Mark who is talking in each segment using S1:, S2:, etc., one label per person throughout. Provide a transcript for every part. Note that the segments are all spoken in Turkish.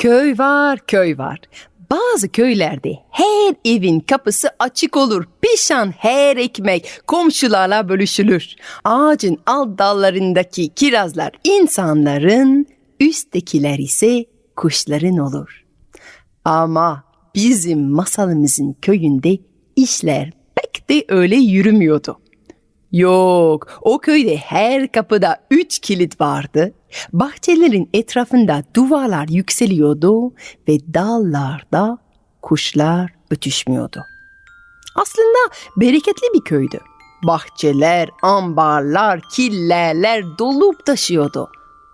S1: Köy var, köy var. Bazı köylerde her evin kapısı açık olur. Pişan her ekmek komşularla bölüşülür. Ağacın alt dallarındaki kirazlar insanların, üsttekiler ise kuşların olur. Ama bizim masalımızın köyünde işler pek de öyle yürümüyordu. Yok, o köyde her kapıda üç kilit vardı. Bahçelerin etrafında duvarlar yükseliyordu ve dallarda kuşlar ötüşmüyordu. Aslında bereketli bir köydü. Bahçeler, ambarlar, killerler dolup taşıyordu.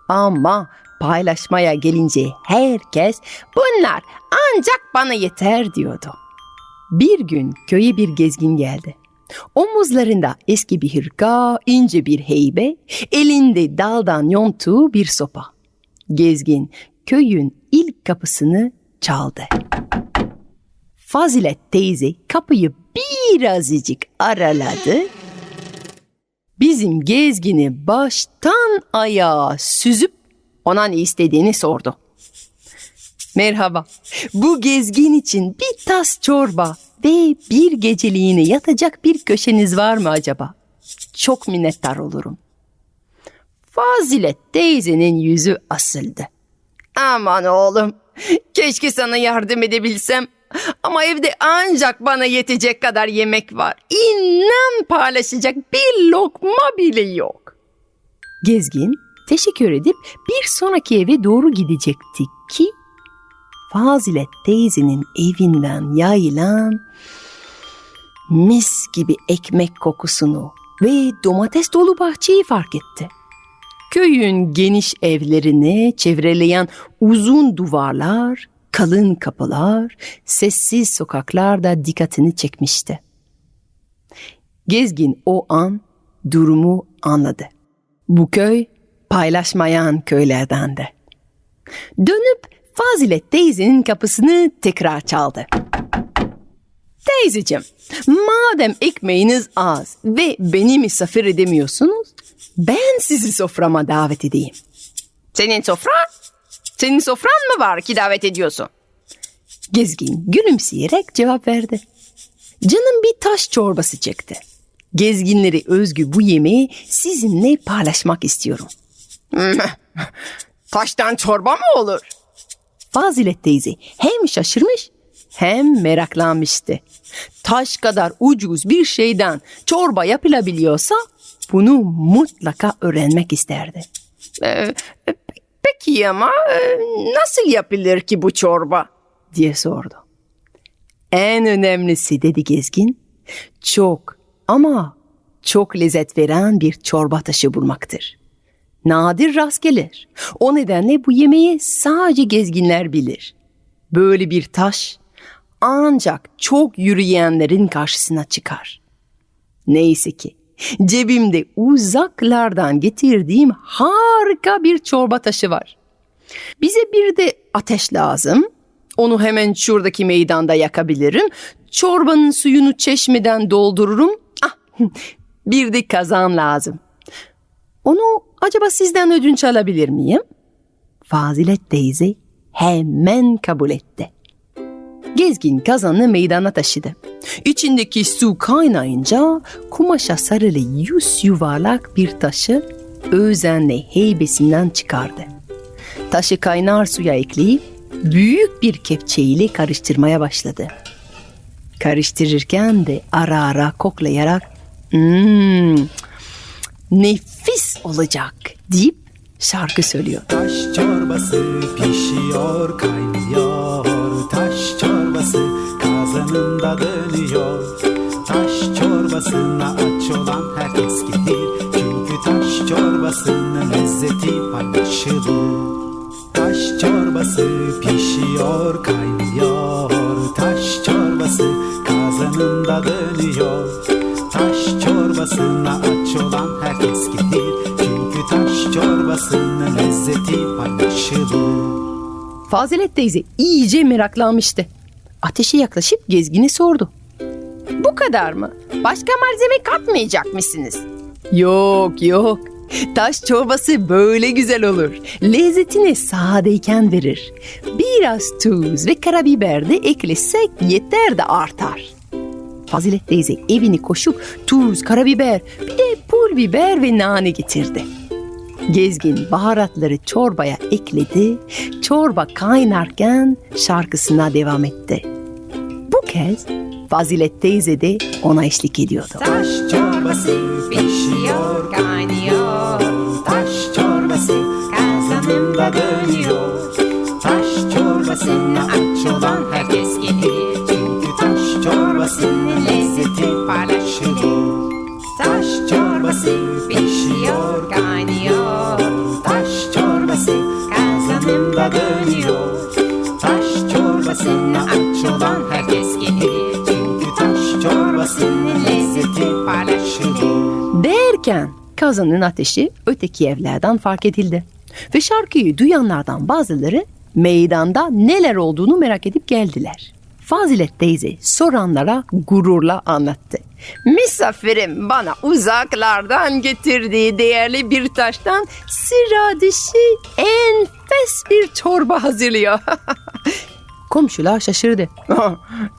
S1: Ama paylaşmaya gelince herkes bunlar ancak bana yeter diyordu. Bir gün köye bir gezgin geldi. Omuzlarında eski bir hırka, ince bir heybe, elinde daldan yontuğu bir sopa. Gezgin köyün ilk kapısını çaldı. Fazilet teyze kapıyı birazcık araladı. Bizim gezgini baştan ayağa süzüp ona ne istediğini sordu. Merhaba. Bu gezgin için bir tas çorba ve bir geceliğine yatacak bir köşeniz var mı acaba? Çok minnettar olurum. Fazilet teyzenin yüzü asıldı. Aman oğlum, keşke sana yardım edebilsem. Ama evde ancak bana yetecek kadar yemek var. İnan paylaşacak bir lokma bile yok. Gezgin teşekkür edip bir sonraki eve doğru gidecekti ki Fazilet teyzenin evinden yayılan mis gibi ekmek kokusunu ve domates dolu bahçeyi fark etti. Köyün geniş evlerini çevreleyen uzun duvarlar, kalın kapılar, sessiz sokaklar da dikkatini çekmişti. Gezgin o an durumu anladı. Bu köy paylaşmayan köylerdendi. Dönüp Fazilet teyzenin kapısını tekrar çaldı. Teyzeciğim, madem ekmeğiniz az ve beni misafir edemiyorsunuz, ben sizi soframa davet edeyim. Senin sofran? Senin sofran mı var ki davet ediyorsun? Gezgin gülümseyerek cevap verdi. Canım bir taş çorbası çekti. Gezginleri özgü bu yemeği sizinle paylaşmak istiyorum. Taştan çorba mı olur? Fazilet teyze hem şaşırmış hem meraklanmıştı. Taş kadar ucuz bir şeyden çorba yapılabiliyorsa bunu mutlaka öğrenmek isterdi. Ee, peki ama e, nasıl yapılır ki bu çorba diye sordu. En önemlisi dedi gezgin çok ama çok lezzet veren bir çorba taşı bulmaktır nadir rast gelir. O nedenle bu yemeği sadece gezginler bilir. Böyle bir taş ancak çok yürüyenlerin karşısına çıkar. Neyse ki cebimde uzaklardan getirdiğim harika bir çorba taşı var. Bize bir de ateş lazım. Onu hemen şuradaki meydanda yakabilirim. Çorbanın suyunu çeşmeden doldururum. Ah, bir de kazan lazım. Onu acaba sizden ödünç alabilir miyim? Fazilet teyze hemen kabul etti. Gezgin kazanı meydana taşıdı. İçindeki su kaynayınca kumaşa sarılı yüz yuvarlak bir taşı özenle heybesinden çıkardı. Taşı kaynar suya ekleyip büyük bir kepçeyle karıştırmaya başladı. Karıştırırken de ara ara koklayarak hmm, nefis olacak deyip şarkı söylüyor.
S2: Taş çorbası pişiyor kaynıyor. Taş çorbası kazanında dönüyor. Taş çorbasına aç olan herkes gelir Çünkü taş çorbasının lezzeti paylaşılır. Taş çorbası pişiyor kaynıyor çorbasının lezzeti paylaşılır
S1: Fazilet teyze iyice meraklanmıştı. Ateşe yaklaşıp gezgini sordu. Bu kadar mı? Başka malzeme katmayacak mısınız? Yok yok. Taş çorbası böyle güzel olur. Lezzetini sadeyken verir. Biraz tuz ve karabiber de eklesek yeter de artar. Fazilet teyze evini koşup tuz, karabiber, bir de pul biber ve nane getirdi. Gezgin baharatları çorbaya ekledi. Çorba kaynarken şarkısına devam etti. Bu kez Fazilet teyze de ona eşlik ediyordu.
S2: Taş çorbası pişiyor kaynıyor Taş çorbası kazanında dönüyor Taş çorbasına aç olan herkes gelir Çünkü taş çorbasının lezzeti paylaşılır Taş çorbası pişiyor kaynıyor kazanında dönüyor Taş çorbasına aç olan herkes gelir Çünkü taş çorbasının lezzeti paylaşılır
S1: Derken kazanın ateşi öteki evlerden fark edildi. Ve şarkıyı duyanlardan bazıları meydanda neler olduğunu merak edip geldiler. Fazilet teyze soranlara gururla anlattı. Misafirim bana uzaklardan getirdiği değerli bir taştan sıra dışı enfes bir çorba hazırlıyor. Komşular şaşırdı.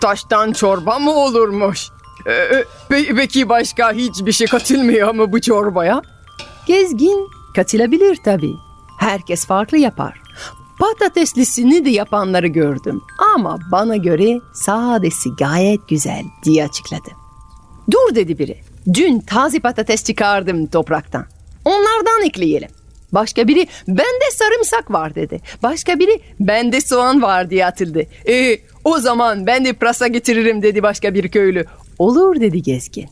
S1: Taştan çorba mı olurmuş? Ee, pe- peki başka hiçbir şey katılmıyor mu bu çorbaya? Gezgin katılabilir tabii. Herkes farklı yapar. Patateslisini de yapanları gördüm. Ama bana göre sadesi gayet güzel diye açıkladı. Dur dedi biri. Dün taze patates çıkardım topraktan. Onlardan ekleyelim. Başka biri bende sarımsak var dedi. Başka biri bende soğan var diye atıldı. E, o zaman ben de pırasa getiririm dedi başka bir köylü. Olur dedi gezgin.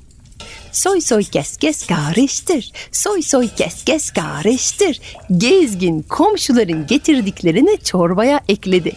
S1: Soy soy kes kes karıştır. Soy soy kes kes karıştır. Gezgin komşuların getirdiklerini çorbaya ekledi.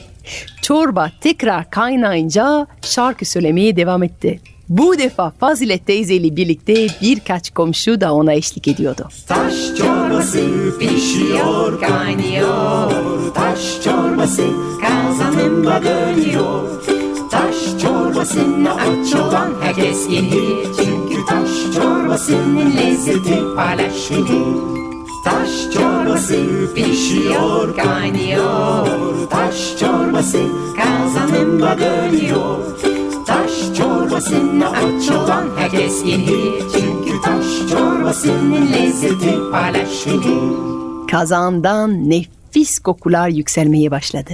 S1: Çorba tekrar kaynayınca şarkı söylemeye devam etti. Bu defa Fazilet teyzeyle birlikte birkaç komşu da ona eşlik ediyordu.
S2: Taş çorbası pişiyor kaynıyor Taş çorbası kazanında dönüyor Taş çorbasına aç olan herkes gelir Çünkü taş çorbasının lezzeti paylaşılır. Taş çorbası pişiyor kaynıyor. Taş çorbası kazanında dönüyor. Taş çorbasına aç olan herkes gelir Çünkü taş çorbasının lezzeti paylaşılır.
S1: Kazandan nefis kokular yükselmeye başladı.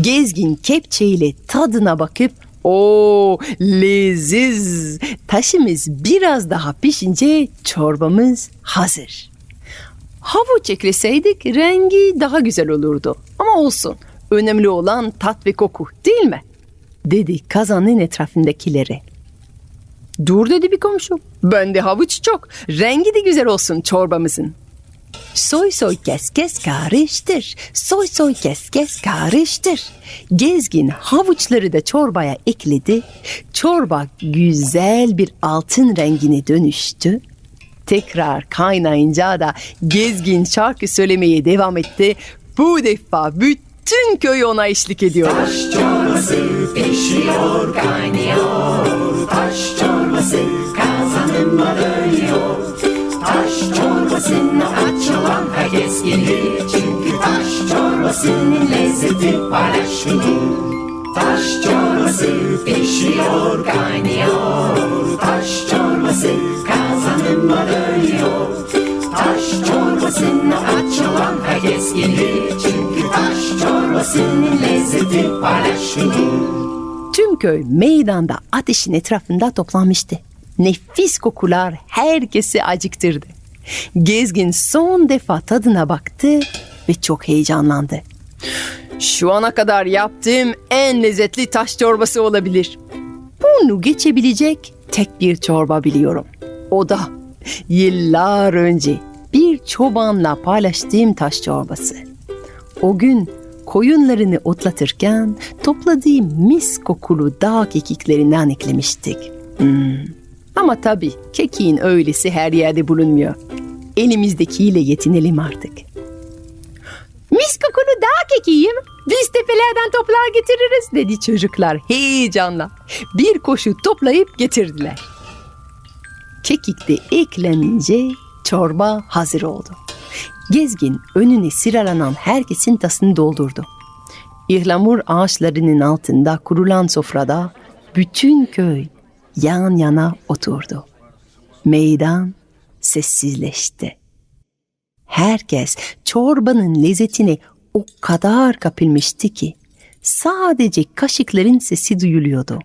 S1: Gezgin kepçeyle tadına bakıp o leziz taşımız biraz daha pişince çorbamız hazır. Havuç ekleseydik rengi daha güzel olurdu. Ama olsun. Önemli olan tat ve koku değil mi? Dedi kazanın etrafındakileri. Dur dedi bir komşu. Bende havuç çok. Rengi de güzel olsun çorbamızın. Soy soy kes kes karıştır. Soy soy kes kes karıştır. Gezgin havuçları da çorbaya ekledi. Çorba güzel bir altın rengine dönüştü. Tekrar kaynayınca da gezgin şarkı söylemeye devam etti. Bu defa bütün köy ona eşlik ediyor.
S2: Taş çorbası pişiyor kaynıyor Taş çorbası kazanında dönüyor Taş çorbasına aç olan herkes gelir. Çünkü taş çorbasının lezzeti paylaşılır Taş çorbası pişiyor kaynıyor. Taş çorbası kazanında dönüyor Taş çorbasına aç olan herkes gelir. Çünkü taş çorbasının lezzeti paylaşılır
S1: Tüm köy meydanda ateşin etrafında toplanmıştı. Nefis kokular herkesi acıktırdı. Gezgin son defa tadına baktı ve çok heyecanlandı. Şu ana kadar yaptığım en lezzetli taş çorbası olabilir. Bunu geçebilecek tek bir çorba biliyorum. O da yıllar önce bir çobanla paylaştığım taş çorbası. O gün koyunlarını otlatırken topladığım mis kokulu dağ kekiklerinden eklemiştik. Hmm. Ama tabii kekiğin öylesi her yerde bulunmuyor. Elimizdekiyle yetinelim artık. Mis kokulu dağ kekiğim. Biz tepelerden toplar getiririz dedi çocuklar heyecanla. Bir koşu toplayıp getirdiler. Kekik de eklenince Çorba hazır oldu. Gezgin önüne sıralanan herkesin tasını doldurdu. İhlamur ağaçlarının altında kurulan sofrada bütün köy yan yana oturdu. Meydan sessizleşti. Herkes çorbanın lezzetine o kadar kapılmıştı ki sadece kaşıkların sesi duyuluyordu.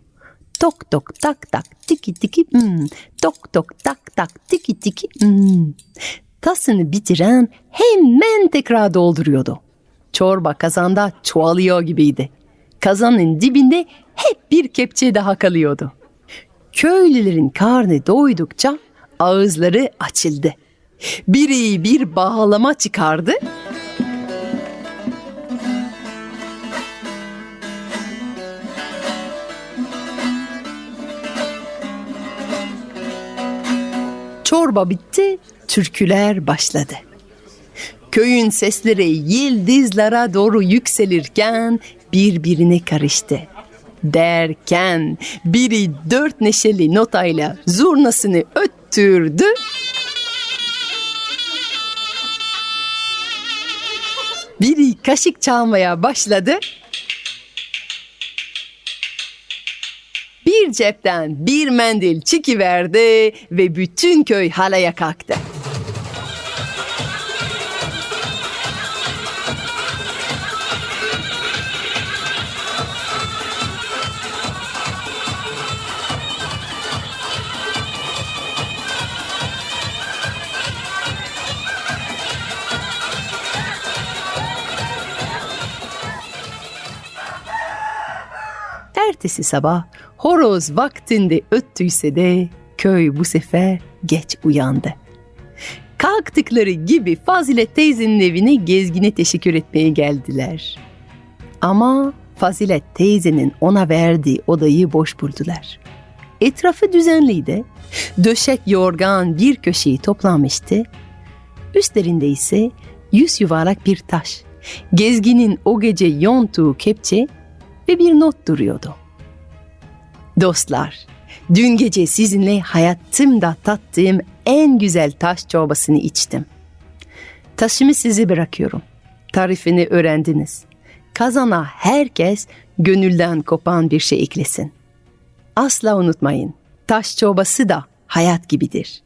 S1: Tok tok tak tak tiki tiki hmm. Tok tok tak tak tiki tiki hmm. Tasını bitiren hemen tekrar dolduruyordu. Çorba kazanda çoğalıyor gibiydi. Kazanın dibinde hep bir kepçe daha kalıyordu. Köylülerin karnı doydukça ağızları açıldı. Biri bir bağlama çıkardı. Çorba bitti, türküler başladı. Köyün sesleri yıldızlara doğru yükselirken birbirine karıştı. Derken biri dört neşeli notayla zurnasını öttürdü. Biri kaşık çalmaya başladı. Bir cepten bir mendil çıkıverdi ve bütün köy halaya kalktı. Ertesi sabah horoz vaktinde öttüyse de köy bu sefer geç uyandı. Kalktıkları gibi Fazilet teyzenin evine gezgine teşekkür etmeye geldiler. Ama Fazilet teyzenin ona verdiği odayı boş buldular. Etrafı düzenliydi. Döşek yorgan bir köşeyi toplamıştı. Üstlerinde ise yüz yuvarlak bir taş. Gezginin o gece yontuğu kepçe ve bir not duruyordu. Dostlar, dün gece sizinle hayatımda tattığım en güzel taş çorbasını içtim. Taşımı size bırakıyorum. Tarifini öğrendiniz. Kazana herkes gönülden kopan bir şey eklesin. Asla unutmayın. Taş çorbası da hayat gibidir.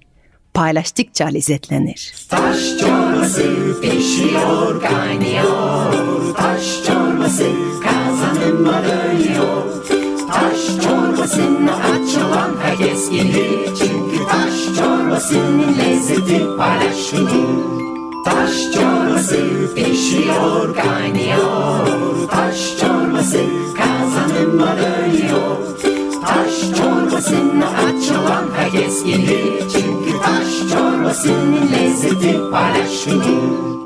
S1: Paylaştıkça lezzetlenir.
S2: Taş çorbası pişiyor kaynıyor Taş çorbası kazanında dönüyor herkes Çünkü taş çorbasının lezzeti paylaşılır. Taş çorbası pişiyor kaynıyor. Taş çorbası kazanında dönüyor. Taş çorbasına açılan herkes gelir Çünkü taş çorbasının lezzeti paylaşılır